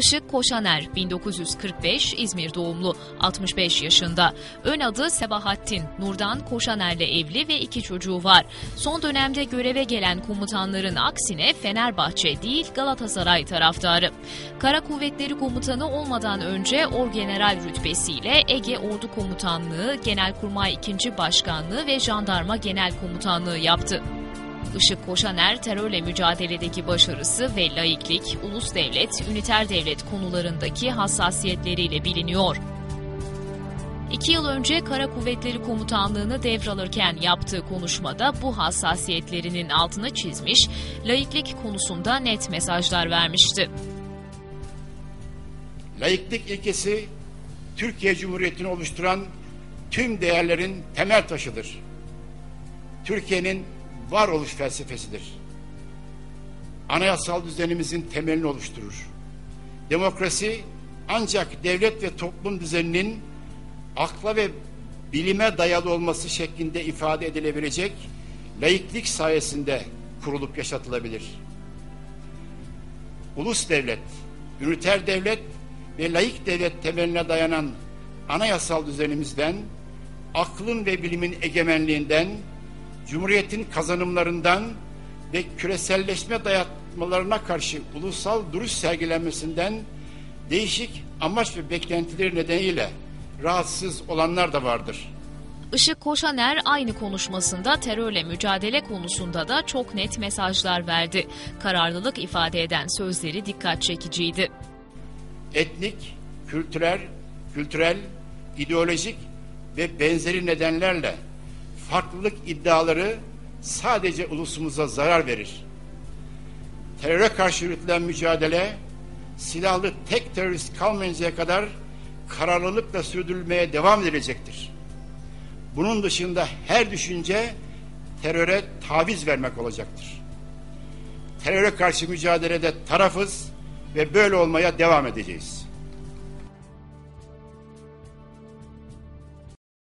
Işık Koşaner 1945 İzmir doğumlu 65 yaşında. Ön adı Sebahattin. Nurdan Koşaner'le evli ve iki çocuğu var. Son dönemde göreve gelen komutanların aksine Fenerbahçe değil Galatasaray taraftarı. Kara Kuvvetleri Komutanı olmadan önce Orgeneral rütbesiyle Ege Ordu Komutanlığı, Genelkurmay 2. Başkanlığı ve Jandarma Genel Komutanlığı yaptı. Işık Koşaner terörle mücadeledeki başarısı ve laiklik, ulus devlet, üniter devlet konularındaki hassasiyetleriyle biliniyor. İki yıl önce Kara Kuvvetleri Komutanlığı'nı devralırken yaptığı konuşmada bu hassasiyetlerinin altını çizmiş, laiklik konusunda net mesajlar vermişti. Laiklik ilkesi Türkiye Cumhuriyeti'ni oluşturan tüm değerlerin temel taşıdır. Türkiye'nin varoluş felsefesidir. Anayasal düzenimizin temelini oluşturur. Demokrasi ancak devlet ve toplum düzeninin akla ve bilime dayalı olması şeklinde ifade edilebilecek laiklik sayesinde kurulup yaşatılabilir. Ulus devlet, üniter devlet ve laik devlet temeline dayanan anayasal düzenimizden, aklın ve bilimin egemenliğinden, Cumhuriyetin kazanımlarından ve küreselleşme dayatmalarına karşı ulusal duruş sergilenmesinden değişik amaç ve beklentileri nedeniyle rahatsız olanlar da vardır. Işık Koşaner aynı konuşmasında terörle mücadele konusunda da çok net mesajlar verdi. Kararlılık ifade eden sözleri dikkat çekiciydi. Etnik, kültürel, kültürel, ideolojik ve benzeri nedenlerle farklılık iddiaları sadece ulusumuza zarar verir. Teröre karşı yürütülen mücadele silahlı tek terörist kalmayıncaya kadar kararlılıkla sürdürülmeye devam edilecektir. Bunun dışında her düşünce teröre taviz vermek olacaktır. Teröre karşı mücadelede tarafız ve böyle olmaya devam edeceğiz.